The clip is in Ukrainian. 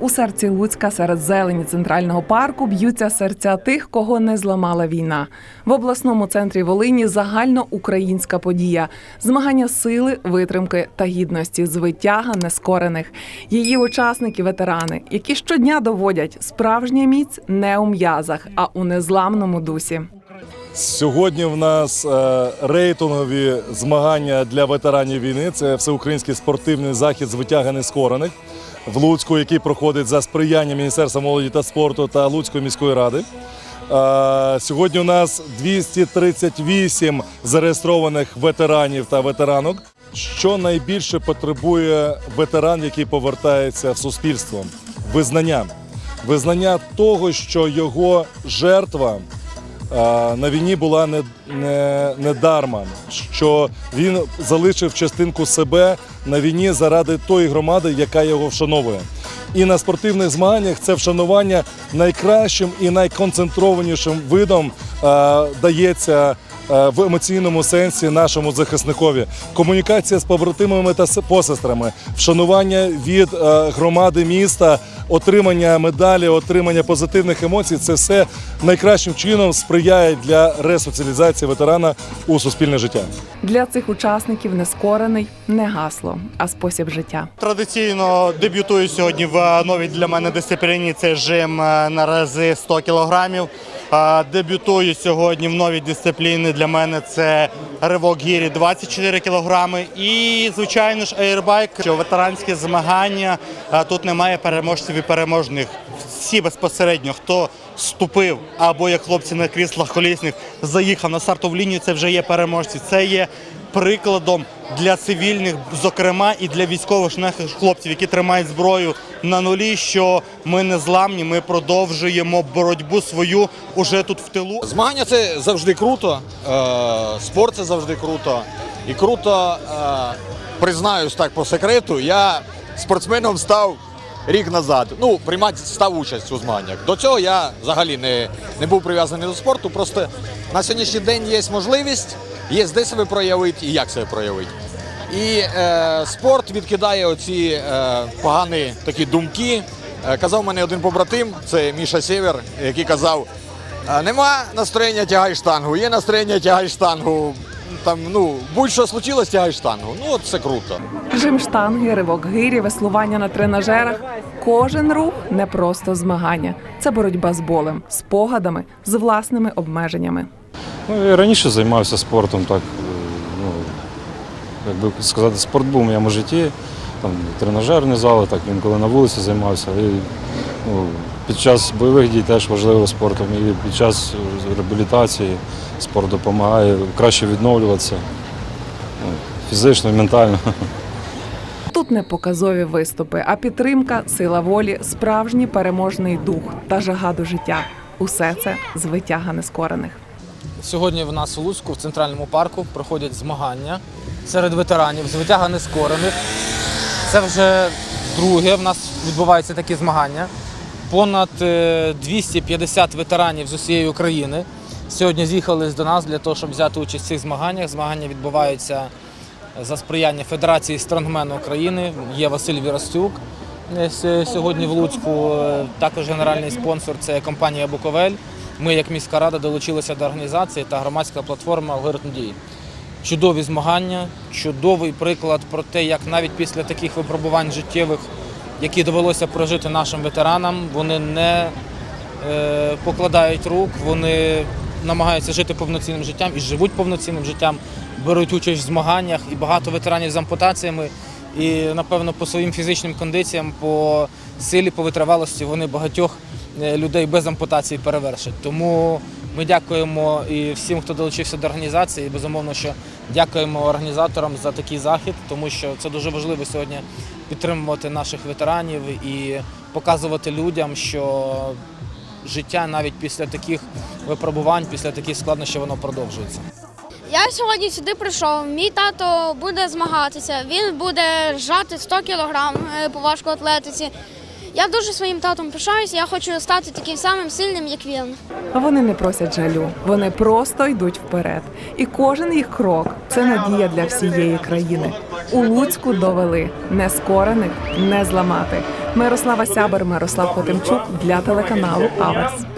У серці Луцька серед зелені центрального парку б'ються серця тих, кого не зламала війна. В обласному центрі Волині загальноукраїнська подія, змагання сили, витримки та гідності, звитяга нескорених. Її учасники ветерани, які щодня доводять справжня міць не у м'язах, а у незламному дусі. Сьогодні в нас е, рейтингові змагання для ветеранів війни. Це всеукраїнський спортивний захід з витяга нескорених в Луцьку, який проходить за сприяння Міністерства молоді та спорту та Луцької міської ради. Сьогодні у нас 238 зареєстрованих ветеранів та ветеранок. Що найбільше потребує ветеран, який повертається в суспільство? Визнання. Визнання того, що його жертва на війні була не, не, не дарма, що він залишив частинку себе на війні заради тої громади, яка його вшановує. І на спортивних змаганнях це вшанування найкращим і найконцентрованішим видом а, дається в емоційному сенсі нашому захисникові. Комунікація з побратимами та посестрами, вшанування від е, громади міста, отримання медалі, отримання позитивних емоцій це все найкращим чином сприяє для ресоціалізації ветерана у суспільне життя. Для цих учасників нескорений не гасло, а спосіб життя. Традиційно дебютую сьогодні в новій для мене дисципліні. Це жим е, на рази 100 кілограмів. Дебютую сьогодні в новій дисципліні. Для мене це ривок гірі 24 кілограми. І, звичайно ж, ейрбайк, що ветеранські змагання. Тут немає переможців і переможних. Всі безпосередньо, хто ступив або як хлопці на кріслах колісних заїхав на стартову лінію, це вже є переможці. Це є прикладом для цивільних, зокрема і для військових наших хлопців, які тримають зброю на нулі, що ми не зламні, ми продовжуємо боротьбу свою уже тут в тилу. Змагання це завжди круто, е, спорт це завжди круто. І круто, е, признаюсь так по секрету, я спортсменом став рік назад. Ну, приймати став участь у змаганнях. До цього я взагалі не, не був прив'язаний до спорту. Просто на сьогоднішній день є можливість, є де себе проявити і як себе проявити. І е, спорт відкидає оці е, погані такі думки. Е, казав мене один побратим, це Міша Сєвер, який казав: нема настроєння тягай штангу, є настроєння тягай штангу. Там, ну, будь-що случилось, тягай штангу. Ну, от це круто. Жим штанги, ривок гирі, веслування на тренажерах. Кожен рух не просто змагання. Це боротьба з болем, спогадами, з власними обмеженнями. Ну, я раніше займався спортом, так, е, ну, як би сказати, спорт був у моєму житті. Там тренажерні зали, так інколи на вулиці займався. І, ну, під час бойових дій теж важливо спортом. І під час реабілітації спорт допомагає краще відновлюватися ну, фізично і ментально. Тут не показові виступи, а підтримка, сила волі, справжній переможний дух та жага до життя. Усе це з витяга нескорених. Сьогодні в нас у Луцьку в центральному парку проходять змагання серед ветеранів з витяга нескорених. Це вже друге в нас відбуваються такі змагання. Понад е, 250 ветеранів з усієї України сьогодні з'їхались до нас для того, щоб взяти участь в цих змаганнях. Змагання відбуваються за сприяння Федерації стронгмену України. Є Василь Вірастюк е, сьогодні в Луцьку. Е, Також генеральний спонсор це компанія Буковель. Ми, як міська рада, долучилися до організації та громадська платформа «Алгоритм дії. Чудові змагання, чудовий приклад про те, як навіть після таких випробувань життєвих, які довелося прожити нашим ветеранам, вони не е, покладають рук, вони намагаються жити повноцінним життям і живуть повноцінним життям, беруть участь в змаганнях і багато ветеранів з ампутаціями. І, напевно, по своїм фізичним кондиціям, по силі, по витривалості вони багатьох людей без ампутації перевершать. Тому ми дякуємо і всім, хто долучився до організації. І безумовно, що дякуємо організаторам за такий захід, тому що це дуже важливо сьогодні підтримувати наших ветеранів і показувати людям, що життя навіть після таких випробувань, після таких складнощів, воно продовжується. Я сьогодні сюди прийшов. Мій тато буде змагатися. Він буде жати 100 кілограм е, по важкоатлетиці. Я дуже своїм татом пишаюся. Я хочу стати таким самим сильним, як він. Вони не просять жалю, вони просто йдуть вперед. І кожен їх крок це надія для всієї країни. У Луцьку довели не скорених, не зламати. Мирослава Сябер, Мирослав Хотимчук для телеканалу Аверс.